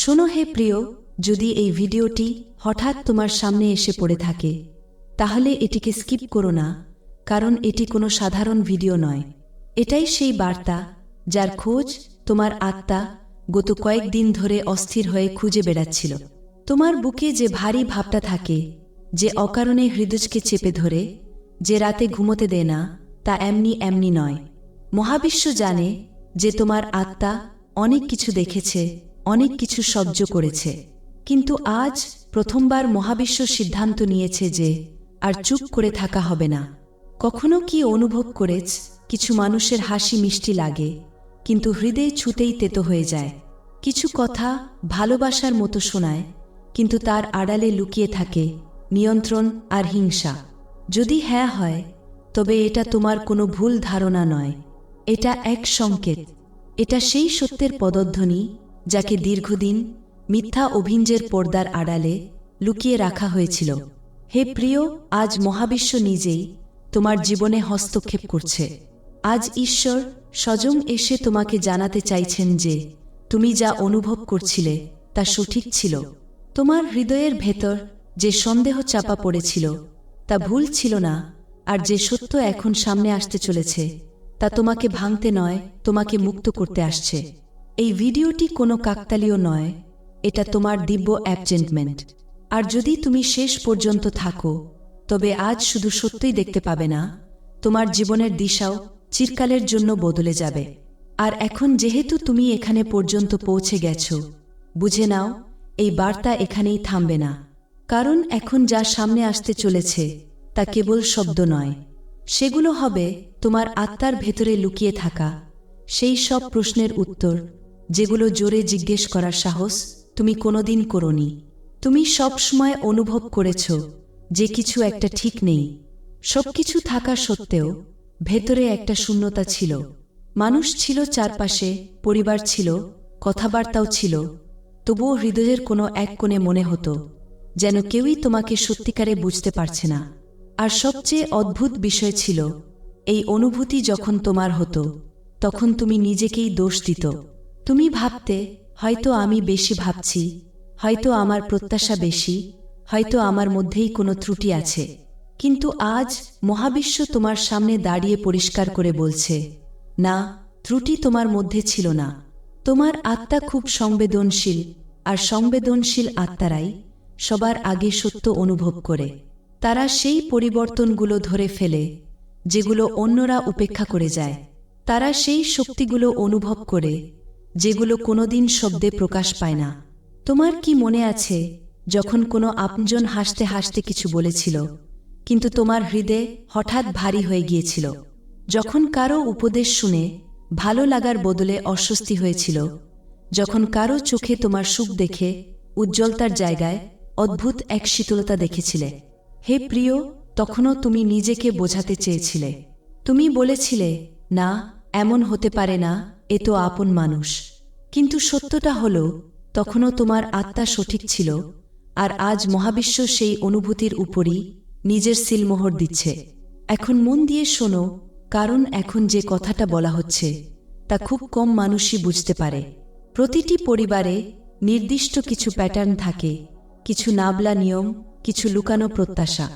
শোনো হে প্রিয়, যদি এই ভিডিওটি হঠাৎ তোমার সামনে এসে পড়ে থাকে, তাহলে এটিকে স্কিপ করো না, কারণ এটি কোনো সাধারণ ভিডিও নয়। এটাই সেই বার্তা যার খোঁজ তোমার আত্মা গত কয়েকদিন ধরে অস্থির হয়ে খুঁজে বেড়াচ্ছিল। তোমার বুকে যে ভারী ভাবটা থাকে, যে অকারণে হৃদয়কে চেপে ধরে, যে রাতে ঘুমোতে দেয় না, তা এমনি এমনি নয়। মহাবিশ্ব জানে যে তোমার আত্মা অনেক কিছু দেখেছে অনেক কিছু সহ্য করেছে। কিন্তু আজ প্রথমবার মহাবিশ্ব সিদ্ধান্ত নিয়েছে যে আর চুপ করে থাকা হবে না। কখনো কি অনুভব করেছ, কিছু মানুষের হাসি মিষ্টি লাগে, কিন্তু হৃদয় ছুতেই তেতো হয়ে যায়। কিছু কথা ভালোবাসার মতো শোনায়, কিন্তু তার আড়ালে লুকিয়ে থাকে নিয়ন্ত্রণ আর হিংসা। যদি হ্যাঁ হয়, তবে এটা তোমার কোনো ভুল ধারণা নয়। এটা এক সংকেত। এটা সেই সত্যের পদধ্বনি যাকে দীর্ঘদিন মিথ্যা অভিঞ্জের পর্দার আড়ালে লুকিয়ে রাখা হয়েছিল। হে প্রিয়, আজ মহাবিশ্ব নিজেই তোমার জীবনে হস্তক্ষেপ করছে। আজ ঈশ্বর সজং এসে তোমাকে জানাতে চাইছেন যে তুমি যা অনুভব করছিলে তা সঠিক ছিল। তোমার হৃদয়ের ভেতর যে সন্দেহ চাপা পড়েছিল তা ভুল ছিল না, আর যে সত্য এখন সামনে আসতে চলেছে তা তোমাকে ভাঙতে নয়, তোমাকে মুক্ত করতে আসছে। এই ভিডিওটি কোনো কাকতালীয় নয়, এটা তোমার দিব্য অ্যাপজেন্টমেন্ট আর যদি তুমি শেষ পর্যন্ত থাকো, তবে আজ শুধু সত্যই দেখতে পাবে না, তোমার জীবনের দিশাও চিরকালের জন্য বদলে যাবে। আর এখন যেহেতু তুমি এখানে পর্যন্ত পৌঁছে গেছ, বুঝে নাও, এই বার্তা এখানেই থামবে না। কারণ এখন যা সামনে আসতে চলেছে, তা কেবল শব্দ নয়। সেগুলো হবে তোমার আত্মার ভেতরে লুকিয়ে থাকা, সেই সব প্রশ্নের উত্তর যেগুলো জোরে জিজ্ঞেস করার সাহস তুমি কোনোদিন করনি। তুমি সবসময় অনুভব করেছ যে কিছু একটা ঠিক নেই। সবকিছু থাকা সত্ত্বেও ভেতরে একটা শূন্যতা ছিল। মানুষ ছিল চারপাশে, পরিবার ছিল, কথাবার্তাও ছিল। তবুও হৃদয়ের কোনো এক কোণে মনে হতো যেন কেউই তোমাকে সত্যিকারে বুঝতে পারছে না। আর সবচেয়ে অদ্ভুত বিষয় ছিল, এই অনুভূতি যখন তোমার হতো, তখন তুমি নিজেকেই দোষ দিত। তুমি ভাবতে, হয়তো আমি বেশি ভাবছি, হয়তো আমার প্রত্যাশা বেশি, হয়তো আমার মধ্যেই কোনো ত্রুটি আছে। কিন্তু আজ মহাবিশ্ব তোমার সামনে দাঁড়িয়ে পরিষ্কার করে বলছে, না, ত্রুটি তোমার মধ্যে ছিল না। তোমার আত্মা খুব সংবেদনশীল, আর সংবেদনশীল আত্মারাই সবার আগে সত্য অনুভব করে। তারা সেই পরিবর্তনগুলো ধরে ফেলে, যেগুলো অন্যরা উপেক্ষা করে যায়। তারা সেই শক্তিগুলো অনুভব করে যেগুলো কোনোদিন শব্দে প্রকাশ পায় না। তোমার কি মনে আছে, যখন কোনো আপনজন হাসতে হাসতে কিছু বলেছিল, কিন্তু তোমার হৃদয় হঠাৎ ভারী হয়ে গিয়েছিল। যখন কারও উপদেশ শুনে ভালো লাগার বদলে অস্বস্তি হয়েছিল, যখন কারও চোখে তোমার সুখ দেখে উজ্জ্বলতার জায়গায় অদ্ভুত এক শীতলতা দেখেছিলে। হে প্রিয়, তখনও তুমি নিজেকে বোঝাতে চেয়েছিলে। তুমি বলেছিলে, না এমন হতে পারে না, এ তো আপন মানুষ। কিন্তু সত্যটা হল, তখনও তোমার আত্মা সঠিক ছিল, আর আজ মহাবিশ্ব সেই অনুভূতির উপরই নিজের সিলমোহর দিচ্ছে। এখন মন দিয়ে শোনো, কারণ এখন যে কথাটা বলা হচ্ছে, তা খুব কম মানুষই বুঝতে পারে। প্রতিটি পরিবারে নির্দিষ্ট কিছু প্যাটার্ন থাকে, কিছু নাবলা নিয়ম, কিছু লুকানো প্রত্যাশা,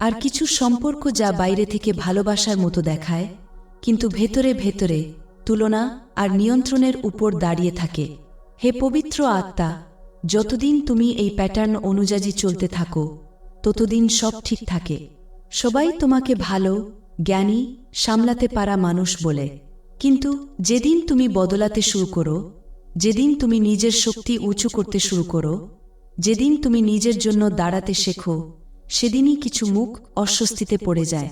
আর কিছু সম্পর্ক যা বাইরে থেকে ভালোবাসার মতো দেখায় কিন্তু ভেতরে ভেতরে তুলনা আর নিয়ন্ত্রণের উপর দাঁড়িয়ে থাকে। হে পবিত্র আত্মা, যতদিন তুমি এই প্যাটার্ন অনুযায়ী চলতে থাকো, ততদিন সব ঠিক থাকে। সবাই তোমাকে ভালো, জ্ঞানী, সামলাতে পারা মানুষ বলে। কিন্তু যেদিন তুমি বদলাতে শুরু করো, যেদিন তুমি নিজের শক্তি উঁচু করতে শুরু করো, যেদিন তুমি নিজের জন্য দাঁড়াতে শেখো, সেদিনই কিছু মুখ অস্বস্তিতে পড়ে যায়।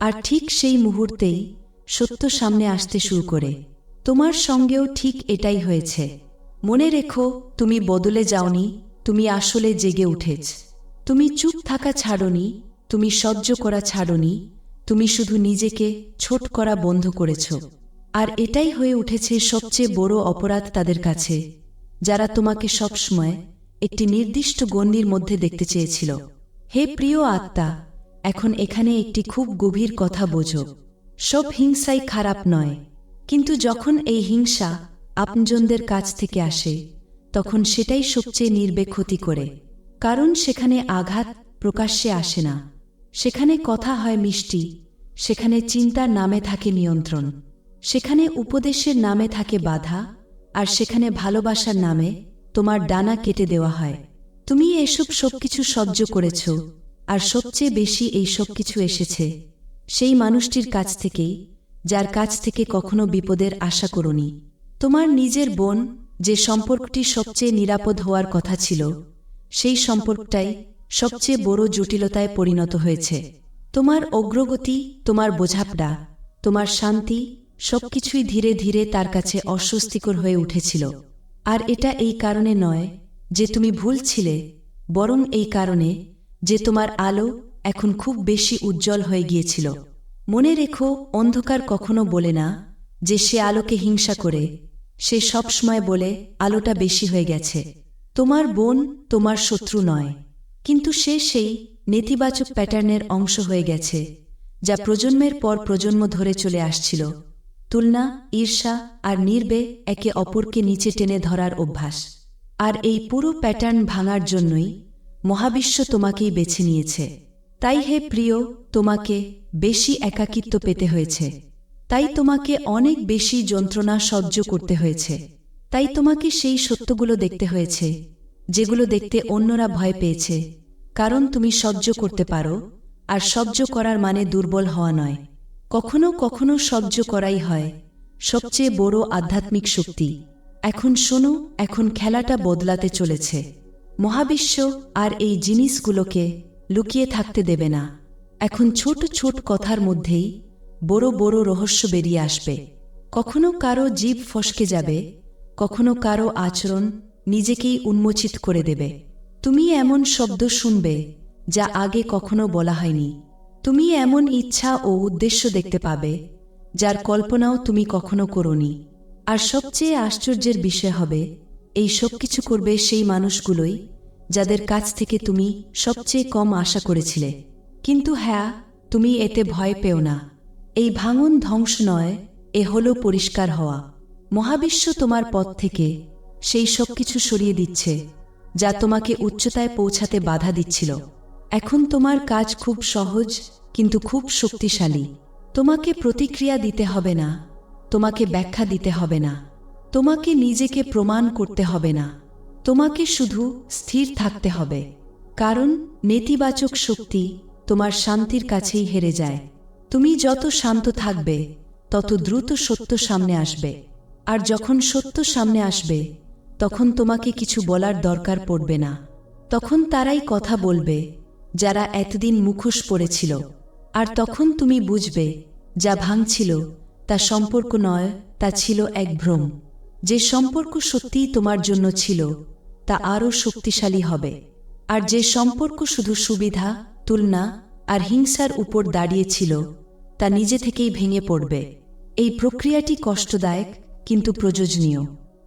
আর ঠিক সেই মুহূর্তেই সত্য সামনে আসতে শুরু করে। তোমার সঙ্গেও ঠিক এটাই হয়েছে। মনে রেখো, তুমি বদলে যাওনি, তুমি আসলে জেগে উঠেছ। তুমি চুপ থাকা ছাড়নি, তুমি সহ্য করা ছাড়নি, তুমি শুধু নিজেকে ছোট করা বন্ধ করেছ। আর এটাই হয়ে উঠেছে সবচেয়ে বড় অপরাধ তাদের কাছে। যারা তোমাকে সবসময় একটি নির্দিষ্ট গণ্ডির মধ্যে দেখতে চেয়েছিল। হে প্রিয় আত্মা, এখন এখানে একটি খুব গভীর কথা বোঝো। সব হিংসাই খারাপ নয়। কিন্তু যখন এই হিংসা আপনজনদের কাছ থেকে আসে, তখন সেটাই সবচেয়ে নির্বে ক্ষতি করে। কারণ সেখানে আঘাত প্রকাশ্যে আসে না। সেখানে কথা হয় মিষ্টি, সেখানে চিন্তার নামে থাকে নিয়ন্ত্রণ। সেখানে উপদেশের নামে থাকে বাধা, আর সেখানে ভালোবাসার নামে তোমার ডানা কেটে দেওয়া হয়। তুমি এসব সবকিছু সহ্য করেছ, আর সবচেয়ে বেশি এই সব কিছু এসেছে। সেই মানুষটির কাছ থেকেই যার কাছ থেকে কখনো বিপদের আশা করনি। তোমার নিজের বোন, যে সম্পর্কটি সবচেয়ে নিরাপদ হওয়ার কথা ছিল, সেই সম্পর্কটাই সবচেয়ে বড় জটিলতায় পরিণত হয়েছে। তোমার অগ্রগতি, তোমার বোঝাপড়া, তোমার শান্তি সবকিছুই ধীরে ধীরে তার কাছে অস্বস্তিকর হয়ে উঠেছিল। আর এটা এই কারণে নয় যে তুমি ভুল ছিলে, বরং এই কারণে যে তোমার আলো এখন খুব বেশি উজ্জ্বল হয়ে গিয়েছিল। মনে রেখো, অন্ধকার কখনো বলে না যে সে আলোকে হিংসা করে। সে সবসময় বলে, আলোটা বেশি হয়ে গেছে। তোমার বোন তোমার শত্রু নয়। কিন্তু সে সেই নেতিবাচক প্যাটার্নের অংশ হয়ে গেছে, যা প্রজন্মের পর প্রজন্ম ধরে চলে আসছিল। তুলনা, ঈর্ষা আর নির্বে একে অপরকে নিচে টেনে ধরার অভ্যাস। আর এই পুরো প্যাটার্ন ভাঙার জন্যই মহাবিশ্ব তোমাকেই বেছে নিয়েছে। তাই হে প্রিয়, তোমাকে বেশি একাকিত্ব পেতে হয়েছে। তাই তোমাকে অনেক বেশি যন্ত্রণা সহ্য করতে হয়েছে। তাই তোমাকে সেই সত্যগুলো দেখতে হয়েছে, যেগুলো দেখতে অন্যরা ভয় পেয়েছে। কারণ তুমি সহ্য করতে পারো, আর সহ্য করার মানে দুর্বল হওয়া নয়। কখনো কখনো সহ্য করাই হয়, সবচেয়ে বড় আধ্যাত্মিক শক্তি। এখন শোনো, এখন খেলাটা বদলাতে চলেছে। মহাবিশ্ব আর এই জিনিসগুলোকে লুকিয়ে থাকতে দেবে না। এখন ছোট ছোট কথার মধ্যেই বড় বড় রহস্য বেরিয়ে আসবে। কখনো কারও জীব ফসকে যাবে, কখনো কারও আচরণ নিজেকেই উন্মোচিত করে দেবে। তুমি এমন শব্দ শুনবে যা আগে কখনো বলা হয়নি। তুমি এমন ইচ্ছা ও উদ্দেশ্য দেখতে পাবে যার কল্পনাও তুমি কখনো করনি। আর সবচেয়ে আশ্চর্যের বিষয় হবে, এই সব কিছু করবে সেই মানুষগুলোই যাদের কাছ থেকে তুমি সবচেয়ে কম আশা করেছিলে। কিন্তু হ্যাঁ তুমি এতে ভয় পেও না। এই ভাঙন ধ্বংস নয়, এ হল পরিষ্কার হওয়া। মহাবিশ্ব তোমার পথ থেকে সেই সব কিছু সরিয়ে দিচ্ছে, যা তোমাকে উচ্চতায় পৌঁছাতে বাধা দিচ্ছিল। এখন তোমার কাজ খুব সহজ, কিন্তু খুব শক্তিশালী। তোমাকে প্রতিক্রিয়া দিতে হবে না, তোমাকে ব্যাখ্যা দিতে হবে না, তোমাকে নিজেকে প্রমাণ করতে হবে না। তোমাকে শুধু স্থির থাকতে হবে, কারণ নেতিবাচক শক্তি তোমার শান্তির কাছেই হেরে যায়। তুমি যত শান্ত থাকবে, তত দ্রুত সত্য সামনে আসবে। আর যখন সত্য সামনে আসবে, তখন তোমাকে কিছু বলার দরকার পড়বে না। তখন তারাই কথা বলবে, যারা এতদিন মুখোশ পড়েছিল। আর তখন তুমি বুঝবে, যা ভাঙছিল, তা সম্পর্ক নয়, তা ছিল এক ভ্রম। যে সম্পর্ক সত্যিই তোমার জন্য ছিল তা আরও শক্তিশালী হবে। আর যে সম্পর্ক শুধু সুবিধা, তুলনা আর হিংসার উপর দাঁড়িয়েছিল তা নিজে থেকেই ভেঙে পড়বে। এই প্রক্রিয়াটি কষ্টদায়ক, কিন্তু প্রয়োজনীয়।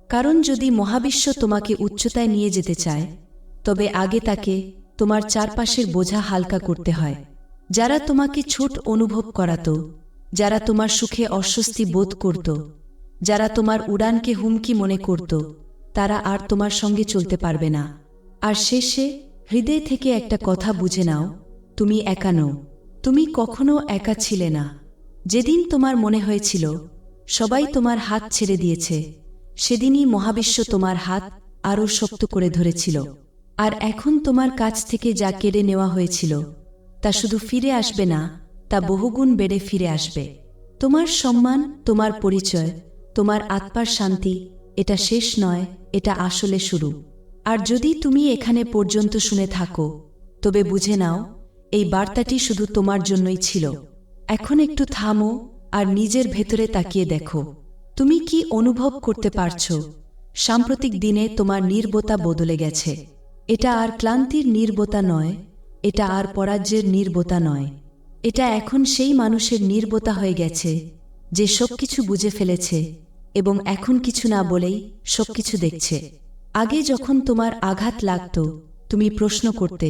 কারণ যদি মহাবিশ্ব তোমাকে উচ্চতায় নিয়ে যেতে চায়, তবে আগে তাকে তোমার চারপাশের বোঝা হালকা করতে হয়। যারা তোমাকে ছোট অনুভব করাতো, যারা তোমার সুখে অস্বস্তি বোধ করত, যারা তোমার উড়ানকে হুমকি মনে করত তারা আর তোমার সঙ্গে চলতে পারবে না। আর শেষে হৃদয় থেকে একটা কথা বুঝে নাও, তুমি একা নও। তুমি কখনো একা ছিলে না। যেদিন তোমার মনে হয়েছিল, সবাই তোমার হাত ছেড়ে দিয়েছে। সেদিনই মহাবিশ্ব তোমার হাত আরও শক্ত করে ধরেছিল। আর এখন তোমার কাছ থেকে যা কেড়ে নেওয়া হয়েছিল, তা শুধু ফিরে আসবে না, তা বহুগুণ বেড়ে ফিরে আসবে। তোমার সম্মান, তোমার পরিচয়, তোমার আত্মার শান্তি, এটা শেষ নয় এটা আসলে শুরু। আর যদি তুমি এখানে পর্যন্ত শুনে থাকো, তবে বুঝে নাও, এই বার্তাটি শুধু তোমার জন্যই ছিল। এখন একটু থামো আর নিজের ভেতরে তাকিয়ে দেখো। তুমি কি অনুভব করতে পারছ? সাম্প্রতিক দিনে তোমার নির্বতা বদলে গেছে। এটা আর ক্লান্তির নির্বতা নয়, এটা আর পরাজ্যের নির্বতা নয়। এটা এখন সেই মানুষের নির্বতা হয়ে গেছে, যে সবকিছু বুঝে ফেলেছে। এবং এখন কিছু না বলেই সবকিছু দেখছে। আগে যখন তোমার আঘাত লাগত, তুমি প্রশ্ন করতে,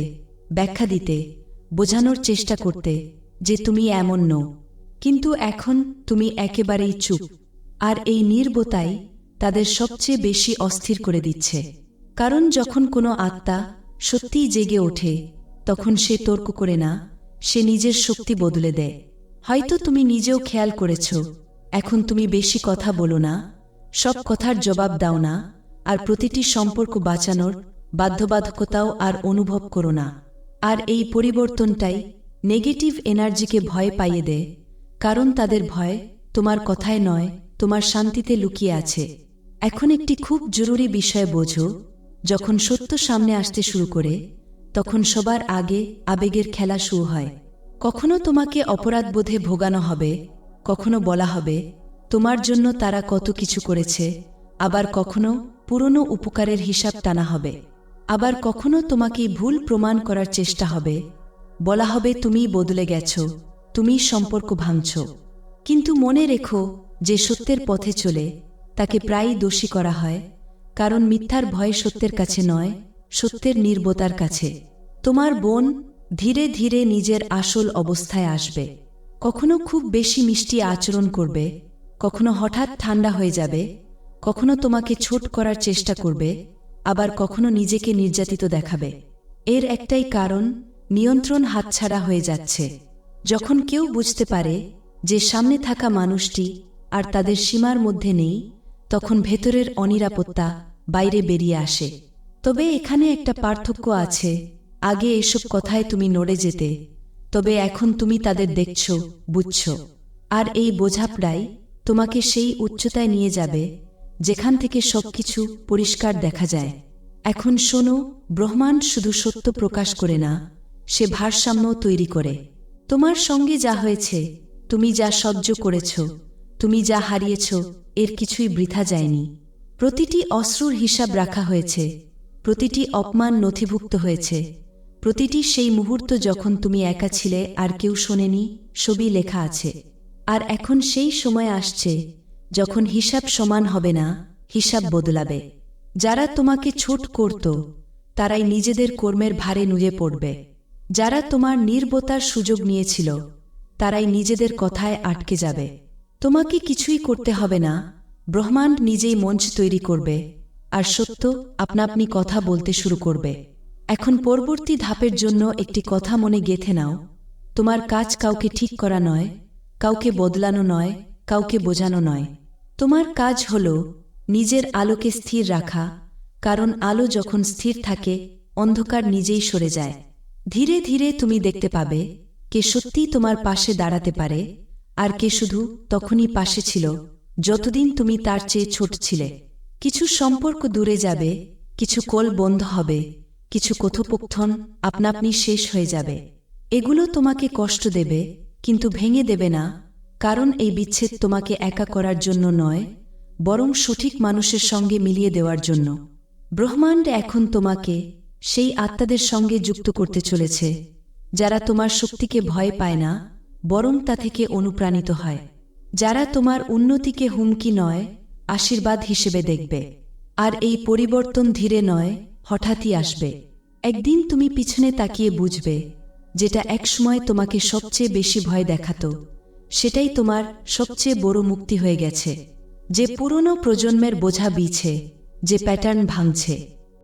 ব্যাখ্যা দিতে, বোঝানোর চেষ্টা করতে যে তুমি এমন নও। কিন্তু এখন তুমি একেবারেই চুপ, আর এই নির্বতাই তাদের সবচেয়ে বেশি অস্থির করে দিচ্ছে। কারণ যখন কোনো আত্মা সত্যিই জেগে ওঠে, তখন সে তর্ক করে না, সে নিজের শক্তি বদলে দেয়। হয়তো তুমি নিজেও খেয়াল করেছ এখন তুমি বেশি কথা বলো না, সব কথার জবাব দাও না, আর প্রতিটি সম্পর্ক বাঁচানোর বাধ্যবাধকতাও আর অনুভব করো না। আর এই পরিবর্তনটাই নেগেটিভ এনার্জিকে ভয় পাইয়ে দেয়, কারণ তাদের ভয় তোমার কথায় নয়, তোমার শান্তিতে লুকিয়ে আছে। এখন একটি খুব জরুরি বিষয় বোঝো, যখন সত্য সামনে আসতে শুরু করে, তখন সবার আগে আবেগের খেলা শুরু হয়। কখনো তোমাকে অপরাধবোধে ভোগানো হবে কখনো বলা হবে, তোমার জন্য তারা কত কিছু করেছে। আবার কখনো, পুরনো উপকারের হিসাব টানা হবে। আবার কখনো, তোমাকে ভুল প্রমাণ করার চেষ্টা হবে। বলা হবে তুমি বদলে গেছ তুমি সম্পর্ক ভাঙছ। কিন্তু মনে রেখো, যে সত্যের পথে চলে, তাকে প্রায়ই দোষী করা হয়, কারণ মিথ্যার ভয় সত্যের কাছে নয়, সত্যের নির্বতার কাছে। তোমার বোন ধীরে ধীরে নিজের আসল অবস্থায় আসবে। কখনো খুব বেশি মিষ্টি আচরণ করবে কখনো হঠাৎ ঠান্ডা হয়ে যাবে কখনো তোমাকে ছোট করার চেষ্টা করবে আবার কখনো নিজেকে নির্যাতিত দেখাবে। এর একটাই কারণ নিয়ন্ত্রণ হাতছাড়া হয়ে যাচ্ছে। যখন কেউ বুঝতে পারে যে সামনে থাকা মানুষটি আর তাদের সীমার মধ্যে নেই তখন ভেতরের অনিরাপত্তা বাইরে বেরিয়ে আসে। তবে এখানে একটা পার্থক্য আছে। আগে এসব কথায় তুমি নড়ে যেতে তবে এখন তুমি তাদের দেখছ, বুঝছ। আর এই বোঝাপড়াই তোমাকে সেই উচ্চতায় নিয়ে যাবে, যেখান থেকে সবকিছু পরিষ্কার দেখা যায়। এখন শোনো, ব্রহ্মাণ্ড শুধু সত্য প্রকাশ করে না, সে ভারসাম্য তৈরি করে। তোমার সঙ্গে যা হয়েছে, তুমি যা সহ্য করেছ, তুমি যা হারিয়েছ, এর কিছুই বৃথা যায়নি। প্রতিটি অশ্রুর হিসাব রাখা হয়েছে, প্রতিটি অপমান নথিভুক্ত হয়েছে। প্রতিটি সেই মুহূর্ত যখন তুমি একা ছিলে আর কেউ শোনেনি, ছবি লেখা আছে। আর এখন সেই সময় আসছে যখন হিসাব সমান হবে না, হিসাব বদলাবে। যারা তোমাকে ছোট করত, তারাই নিজেদের কর্মের ভারে নুয়ে পড়বে। যারা তোমার নির্বতার সুযোগ নিয়েছিল, তারাই নিজেদের কথায় আটকে যাবে। তোমাকে কিছুই করতে হবে না, ব্রহ্মাণ্ড নিজেই মঞ্চ তৈরি করবে। আর সত্য, আপনা আপনি কথা বলতে শুরু করবে। এখন পরবর্তী ধাপের জন্য একটি কথা মনে গেথে নাও। তোমার কাজ কাউকে ঠিক করা নয়, কাউকে বদলানো নয়, কাউকে বোঝানো নয়। তোমার কাজ হল নিজের আলোকে স্থির রাখা, কারণ আলো যখন স্থির থাকে, অন্ধকার নিজেই সরে যায়। ধীরে ধীরে তুমি দেখতে পাবে, কে সত্যিই তোমার পাশে দাঁড়াতে পারে, আর কে শুধু তখনই পাশে ছিল, যতদিন তুমি তার চেয়ে ছোট ছিলে। কিছু সম্পর্ক দূরে যাবে, কিছু কোল বন্ধ হবে। কিছু কথোপকথন আপনাপনি শেষ হয়ে যাবে। এগুলো তোমাকে কষ্ট দেবে কিন্তু ভেঙে দেবে না। কারণ এই বিচ্ছেদ তোমাকে একা করার জন্য নয় বরং সঠিক মানুষের সঙ্গে মিলিয়ে দেওয়ার জন্য। ব্রহ্মাণ্ড এখন তোমাকে সেই আত্মাদের সঙ্গে যুক্ত করতে চলেছে। যারা তোমার শক্তিকে ভয় পায় না বরং তা থেকে অনুপ্রাণিত হয়। যারা তোমার উন্নতিকে হুমকি নয় আশীর্বাদ হিসেবে দেখবে। আর এই পরিবর্তন ধীরে নয় হঠাৎই আসবে। একদিন তুমি পিছনে তাকিয়ে বুঝবে, যেটা একসময় তোমাকে সবচেয়ে বেশি ভয় দেখাতো। সেটাই তোমার সবচেয়ে বড় মুক্তি হয়ে গেছে। যে পুরনো প্রজন্মের বোঝা বিছে যে প্যাটার্ন ভাঙছে।